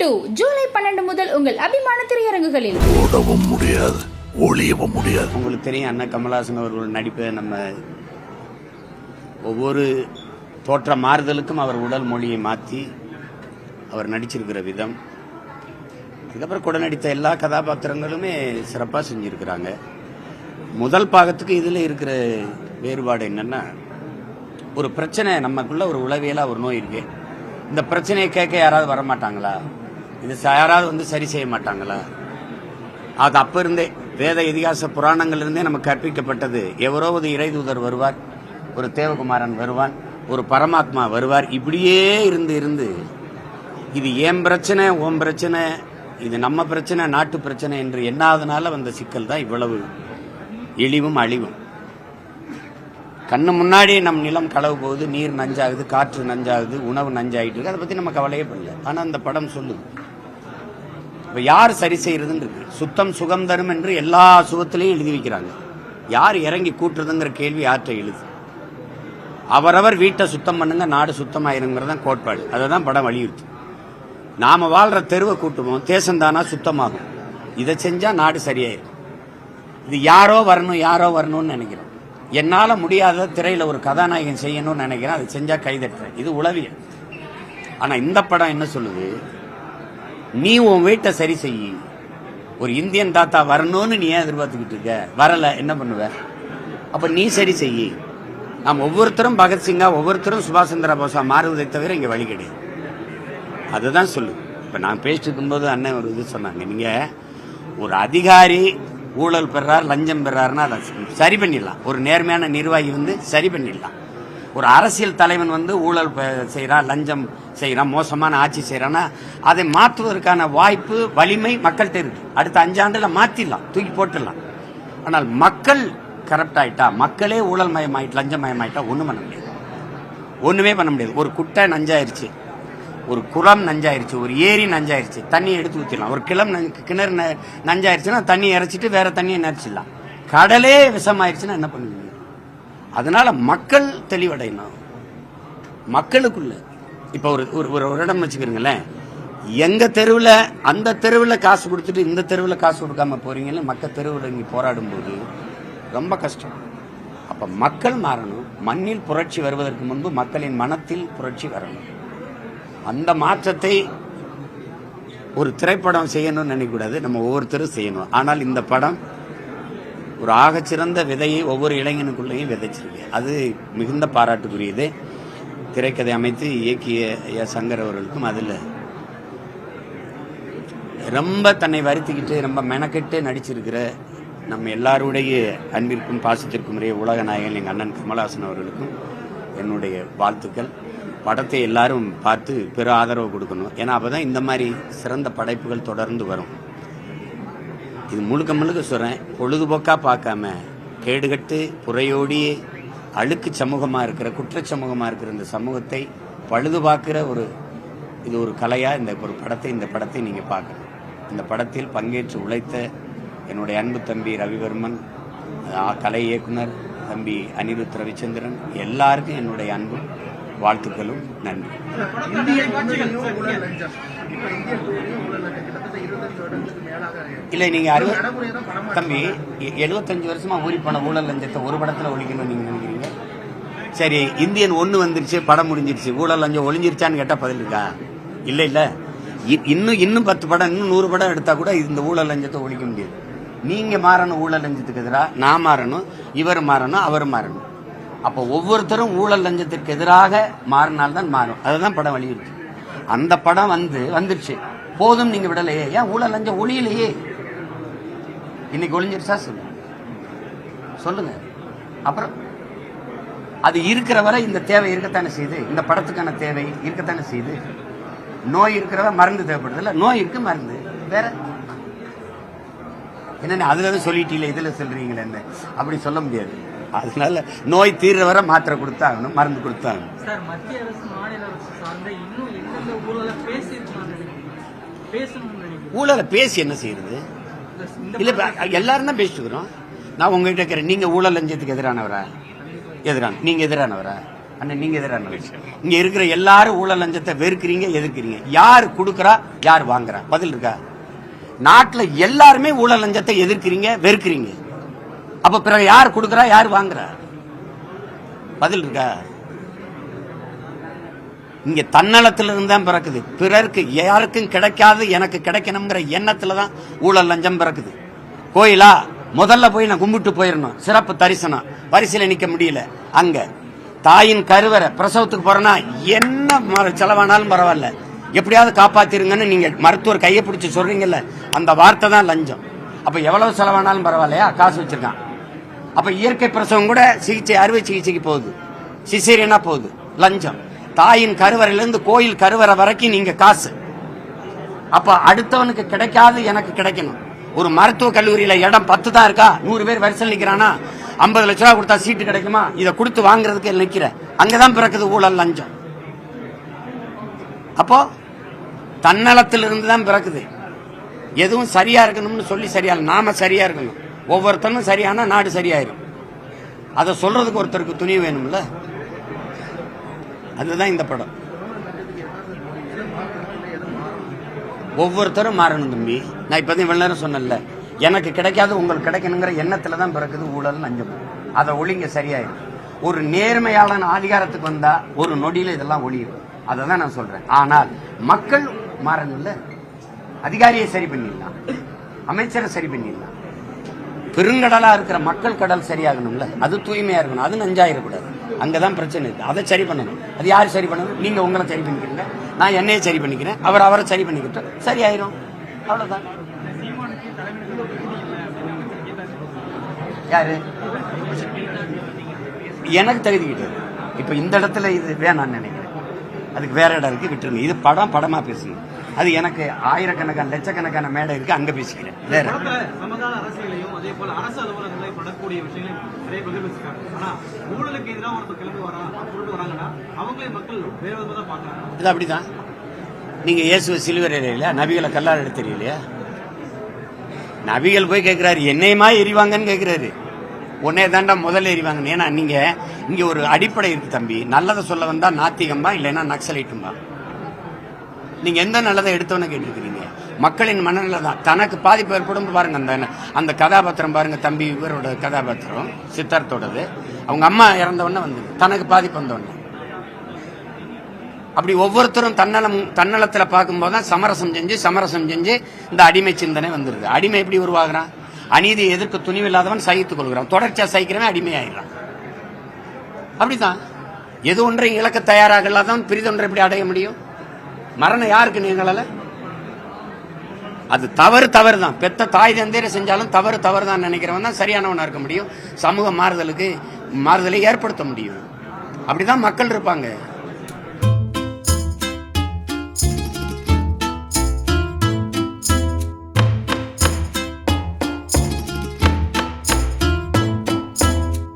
Two July பன்னெண்டு முதல் உங்கள் அபிமான திரையரங்குகளில். ஓடவும் முடியாது ஒளியவும் முடியாது. உங்களுக்கு தெரியும் அண்ணன் கமலஹாசன் அவர்கள் நடிப்பை நம்ம ஒவ்வொரு தோற்ற மாறுதலுக்கும் அவர் உடல் மொழியை மாற்றி அவர் நடிச்சிருக்கிற விதம். அதுக்கப்புறம் கூட நடித்த எல்லா கதாபாத்திரங்களுமே சிறப்பாக செஞ்சுருக்கிறாங்க. முதல் பாகத்துக்கு இதில் இருக்கிற வேறுபாடு என்னன்னா ஒரு பிரச்சனை நமக்குள்ள ஒரு உளவியலாக ஒரு நோய் இருக்கு. இந்த பிரச்சனையை கேட்க யாராவது வர மாட்டாங்களா இது யாராவது வந்து சரி செய்ய மாட்டாங்களா? அது அப்ப இருந்தே வேத இதிகாச புராணங்கள் இருந்தே நமக்கு கற்பிக்கப்பட்டது. எவரோ ஒரு இறைதூதர் வருவார் ஒரு தேவகுமாரன் வருவான் ஒரு பரமாத்மா வருவார். இப்படியே இருந்து இருந்து இது ஏன் பிரச்சனை ஓம் பிரச்சனை இது நம்ம பிரச்சனை நாட்டு பிரச்சனை என்று என்னாதனால வந்த சிக்கல் தான் இவ்வளவு இழிவும் அழிவும். கண்ணு முன்னாடி நம் நிலம் களவு போகுது நீர் நஞ்சாகுது காற்று நஞ்சாகுது உணவு நஞ்சாயிட்டு இருக்கு. அதை பத்தி நம்ம கவலையே பண்ணல ஆனா அந்த படம் சொல்லுது. இப்போ யார் சரி செய்கிறதுன்னு இருக்கு. சுத்தம் சுகம் தரும் என்று எல்லா சுகத்திலையும் எழுதி வைக்கிறாங்க. யார் இறங்கி கூட்டுறதுங்கிற கேள்வி யார்கிட்ட எழுது? அவரவர் வீட்டை சுத்தம் பண்ணுங்க நாடு சுத்தமாயிருங்கிறது தான் கோட்பாடு. அதை தான் படம் வலியுறுத்து. நாம் வாழ்கிற தெருவை கூட்டுவோம் தேசந்தானா சுத்தமாகும். இதை செஞ்சால் நாடு சரியாயிரும். இது யாரோ வரணும் யாரோ வரணும்னு நினைக்கிறோம். என்னால் முடியாத திரையில் ஒரு கதாநாயகன் செய்யணும்னு நினைக்கிறேன். அதை செஞ்சால் கைதட்டுறேன். இது உளவியல். ஆனால் இந்த படம் என்ன சொல்லுது? நீ உன் வீட்டை சரி செய். ஒரு இந்தியன் தாத்தா வரணும்னு நீ ஏன் எதிர்பார்த்துக்கிட்டு இருக்க? வரல என்ன பண்ணுவ? அப்ப நீ சரி செய். நாம் ஒவ்வொருத்தரும் பகத்சிங்கா ஒவ்வொருத்தரும் சுபாஷ் சந்திர போஸா மாறுவதை தவிர இங்க வழி கிடையாது. அதுதான் சொல்லு. இப்ப நான் பேசிட்டு இருக்கும்போது அண்ணன் ஒரு இது சொன்னாங்க. நீங்க ஒரு அதிகாரி ஊழல் பெறார் லஞ்சம் பெறாருன்னா அதை சரி பண்ணிடலாம். ஒரு நேர்மையான நிர்வாகி வந்து சரி பண்ணிடலாம். ஒரு அரசியல் தலைவன் வந்து ஊழல் செய்கிறான் லஞ்சம் செய்கிறான் மோசமான ஆட்சி செய்கிறான்னா அதை மாற்றுவதற்கான வாய்ப்பு வலிமை மக்கள்கிட்ட இருக்கு. அடுத்த அஞ்சாண்டில் மாற்றிடலாம் தூக்கி போட்டுடலாம். ஆனால் மக்கள் கரப்ட் ஆகிட்டா மக்களே ஊழல் மயமாயிட்டு லஞ்சம் மயமாயிட்டா ஒன்றும் பண்ண முடியாது. ஒன்றுமே பண்ண முடியாது. ஒரு குட்டை நஞ்சாயிருச்சு ஒரு குளம் நஞ்சாயிருச்சு ஒரு ஏரி நஞ்சாயிருச்சு தண்ணியை எடுத்து ஊற்றிடலாம் ஒரு கிளம் கிணறு ந- நஞ்சாயிருச்சுன்னா தண்ணி இறைச்சிட்டு வேற தண்ணியை நிறச்சிடலாம். கடலே விஷமாயிருச்சுன்னா என்ன பண்ணுவீங்க? அதனால மக்கள் தெளிவடையணும். மக்களுக்குள்ள. இப்ப ஒரு ஒரு ஒரு ஒரு இடம் வச்சுக்கிறீங்களேன். எங்க தெருவில் அந்த தெருவில் காசு கொடுத்துட்டு இந்த தெருவில் காசு கொடுக்காம போகிறீங்கன்னு மக்கள் தெருவில் இங்கே போராடும் போது ரொம்ப கஷ்டம். அப்போ மக்கள் மாறணும். மண்ணில் புரட்சி வருவதற்கு முன்பு மக்களின் மனத்தில் புரட்சி வரணும். அந்த மாற்றத்தை ஒரு திரைப்படம் செய்யணும்னு நினைக்கக்கூடாது. நம்ம ஒவ்வொருத்தரும் செய்யணும். ஆனால் இந்த படம் ஒரு ஆகச்சிறந்த விதையை ஒவ்வொரு இளைஞனுக்குள்ளேயும் விதைச்சிருக்கு. அது மிகுந்த பாராட்டுக்குரியது. திரைக்கதை அமைத்து இயக்கிய சங்கர் அவர்களுக்கும் அதில் ரொம்ப தன்னை வருத்திக்கிட்டு ரொம்ப மெனக்கெட்டு நடிச்சிருக்கிற நம்ம எல்லாருடைய அன்பிற்கும் பாசத்திற்கும் உரிய உலக நாயகன் எங்கள் அண்ணன் கமலஹாசன் அவர்களுக்கும் என்னுடைய வாழ்த்துக்கள். படத்தை எல்லாரும் பார்த்து பெரு ஆதரவு கொடுக்கணும். ஏன்னா அப்பதான் இந்த மாதிரி சிறந்த படைப்புகள் தொடர்ந்து வரும். இது முழுக்க முழுக்க சொல்கிறேன் பொழுதுபோக்காக பார்க்காம கேடுகட்டு புறையோடி அழுக்கு சமூகமாக இருக்கிற குற்றச்சமூகமாக இருக்கிற இந்த சமூகத்தை பழுது பார்க்குற ஒரு இது ஒரு கலையாக இந்த ஒரு படத்தை இந்த படத்தை நீங்கள் பார்க்கணும். இந்த படத்தில் பங்கேற்று உழைத்த என்னுடைய அன்பு தம்பி ரவிவர்மன் கலை இயக்குனர் தம்பி அனிருத் ரவிச்சந்திரன் எல்லாருக்கும் என்னுடைய அன்பும் வாழ்த்துக்களும் நன்றி. இல்ல நீங்க அறுபது தம்பி எ- 75 வருஷமா ஊறி போன ஊழல் லஞ்சத்தை ஒரு படத்துல ஒழிக்கணும்னு நீங்க நினைக்கிறீங்க? சரி இந்தியன் ஒண்ணு வந்துருச்சு படம் முடிஞ்சிருச்சு. ஊழல் லஞ்சம் ஒளிஞ்சிருச்சான்னு கேட்டா பதில் இருக்கா? இல்ல இல்ல. இன்னும் இன்னும் பத்து படம் இன்னும் நூறு படம் எடுத்தா கூட இந்த ஊழல் லஞ்சத்தை ஒழிக்க முடியாது. நீங்க மாறணும் ஊழல் லஞ்சத்துக்கு எதிராக நான் மாறணும் இவர் மாறணும் அவர் மாறணும். அப்போ ஒவ்வொருத்தரும் ஊழல் லஞ்சத்திற்கு எதிராக மாறினால்தான் மாறும். அதுதான் படம் வலியுறுத்து. அந்த படம் வந்து வந்துருச்சு. போதும் நீங்க விடலையே. ஏன் ஊழல் லஞ்சம் ஒளியிலையே? இன்னைக்கு ஒளிஞ்சிருச்சா? சொல்லுங்க சொல்லுங்க. அப்புறம் அது இருக்கிற வரை இந்த தேவை இருக்கத்தானே செய்யுது? இந்த படத்துக்கான தேவை இருக்கத்தானே செய்யுது? நோய் இருக்கிறவ மருந்து தேவைப்படுது இல்லை நோய் இருக்கு மருந்து. வேற? என்னன்னு அதுல தான் சொல்லிட்டீங்களே இதுல சொல்றீங்களே என்ன? அப்படி சொல்ல முடியாது. அதனால நோய் தீர்ற வரை மாத்திரை கொடுத்தாகணும் மருந்து கொடுத்தாகணும். ஊழலை பேசி என்ன செய்யறது? இல்ல எல்லாரும் தான் பேசிட்டு இருக்கிறோம் நான் உங்ககிட்ட கேட்கிறேன் நீங்க ஊழல் லஞ்சத்துக்கு எதிரானவரா? எதிரான நீங்க எதிரானவரா? அண்ணன் நீங்க எதிரான இங்க இருக்கிற எல்லாரும் ஊழல் லஞ்சத்தை வெறுக்கிறீங்க எதிர்க்கிறீங்க. யார் கொடுக்கறா யார் வாங்குறா? பதில் இருக்கா? நாட்டுல எல்லாருமே ஊழல் லஞ்சத்தை எதிர்க்கிறீங்க வெறுக்கிறீங்க. அப்ப பிறகு யார் கொடுக்குறா யார் வாங்குறா? பதில் இருக்கா? இங்க தன்னலத்திலிருந்து தான் பிறக்குது. பிறருக்கு யாருக்கும் கிடைக்காது எனக்கு கிடைக்கணுங்கிற எண்ணத்துல தான் ஊழல் லஞ்சம் பிறக்குது. கோயிலா முதல்ல போய் நான் கும்பிட்டு போயிடணும் சிறப்பு தரிசனம். வரிசையில் நிக்க முடியல. அங்க. தாயின் கருவறை பிரசவத்துக்கு போறேன்னா என்ன ம- செலவானாலும் பரவாயில்ல. எப்படியாவது காப்பாத்திருங்கன்னு நீங்க மருத்துவர் கையை பிடிச்சி சொல்றீங்கல்ல அந்த வார்த்தை தான் லஞ்சம். அப்ப எவ்வளவு செலவானாலும் பரவாயில்லையா? காசு வச்சிருக்கான். அப்ப இயற்கை பிரசவம் கூட சிகிச்சை அறுவை சிகிச்சைக்கு போகுது. சிசேரியனா போகுது. லஞ்சம். தாயின் கருவறையிலிருந்து கோயில் கருவறை வரைக்கும் நீங்க காசு. அப்ப அடுத்தவனுக்கு கிடைக்காது எனக்கு கிடைக்கணும். ஒரு மருத்துவ கல்லூரியில இடம் பத்து தான் இருக்கா? நூறு பேர் வரிசையில் நிக்கிறானா? ஐம்பது லட்ச ரூபா கொடுத்தா சீட்டு கிடைக்குமா? இதை கொடுத்து வாங்குறதுக்கு நிக்கிற. அங்கதான் பிறக்குது ஊழல் லஞ்சம். அப்போ தன்னலத்திலிருந்து தான் பிறக்குது. எதுவும் சரியா இருக்கணும்னு சொல்லி சரியா நாம சரியா இருக்கணும். ஒவ்வொருத்தனும் சரியானா நாடு சரியாயிரும். அதை சொல்றதுக்கு ஒருத்தருக்கு துணி வேணும்ல? அதுதான் இந்த படம். ஒவ்வொருத்தரும் மாறணும் தம்பி. நான் இப்போ இவ்வளவு நேரம் சொன்னேன்ல. எனக்கு கிடைக்காது உங்களுக்கு கிடைக்கணுங்கிற எண்ணத்துல தான் பிறக்குது ஊழல் லஞ்சம். அதை ஒளிங்க சரியாயிரும். ஒரு நேர்மையாளன் அதிகாரத்துக்கு வந்தா ஒரு நொடியில இதெல்லாம் ஒளியும் அதை தான் நான் சொல்றேன். ஆனால் மக்கள் மாறணும்ல? அதிகாரியை சரி பண்ணிடலாம். அமைச்சரை சரி பண்ணிடலாம். பெருங்கடலா இருக்கிற மக்கள் கடல் சரியாகணும்ல? அது தூய்மையா இருக்கணும். அது நஞ்சாயிடக்கூடாது அங்கதான் பிரச்சனை இருக்கு. அதை சரி பண்ணணும். அது யார் சரி பண்ணணும் நீங்க உங்களை சரி பண்ணிக்கிறீங்க. நான் என்னைய சரி பண்ணிக்கிறேன். அவர் அவரை சரி பண்ணிக்கிட்டோம் சரியாயிரும். அவ்வளவுதான். யாரு? எனக்கு தகுதி கிடையாது இப்ப இந்த இடத்துல இது வேணாம்னு நினைக்கிறேன். அதுக்கு வேற இடம் இருக்கு விட்டுருங்க. இது படம் படமா பேசுங்க. அது எனக்கு ஆயிரக்கணக்கான லட்சக்கணக்கான மேடை இருக்கு அங்க பேசிக்கிறேன். வேற. இது அப்படிதான். நீங்க இயேசுவை சிலுவர் எறியலையா? நபிகளை கல்லால் எடுத்து தெரியலையா நபிகள் போய் கேட்கிறாரு என்னையுமா எரிவாங்கன்னு கேட்கிறாரு உன்னே தாண்டா முதல்ல எரிவாங்க ஏன்னா நீங்க இங்க ஒரு அடிப்படை இருக்கு தம்பி. நல்லதை சொல்ல வந்தா நாத்திகம்பா இல்லைன்னா நக்சலைட்டும்பா. நீங்க எந்த நல்லதை எடுத்தோன்னு கேட்டிருக்கிறீங்க? மக்களின் மனநிலை தான் தனக்கு பாதிப்பு ஏற்படும் பாருங்க அந்த அந்த கதாபாத்திரம் பாருங்க தம்பி இவரோட கதாபாத்திரம் சித்தார்த்தோடது. அவங்க அம்மா இறந்தவொடனே வந்து தனக்கு பாதிப்பு வந்தோடனே அப்படி ஒவ்வொருத்தரும் தன்னலம் தன்னலத்தில் பார்க்கும்போது தான் சமரசம் செஞ்சு சமரசம் செஞ்சு இந்த அடிமை சிந்தனை வந்துடுது அடிமை எப்படி உருவாகிறான் அநீதியை எதிர்க்க துணிவில்லாதவன் சகித்துக் கொள்கிறான். தொடர்ச்சியாக சகிக்கிறவன் அடிமையாயிடுறான். அப்படிதான் எது ஒன்றை இழக்க தயாராக இல்லாதவன் பிரிதொன்றை எப்படி அடைய முடியும்? மரணம் யாருக்கு நீங்களால? அது தவறு தவறு தான் பெத்த தாய் தந்தையரை செஞ்சாலும் தவறு தவறு தான் நினைக்கிறவன் தான் சரியானவனாக இருக்க முடியும். சமூக மாறுதலுக்கு மாறுதலை ஏற்படுத்த முடியும். அப்படிதான் மக்கள் இருப்பாங்க.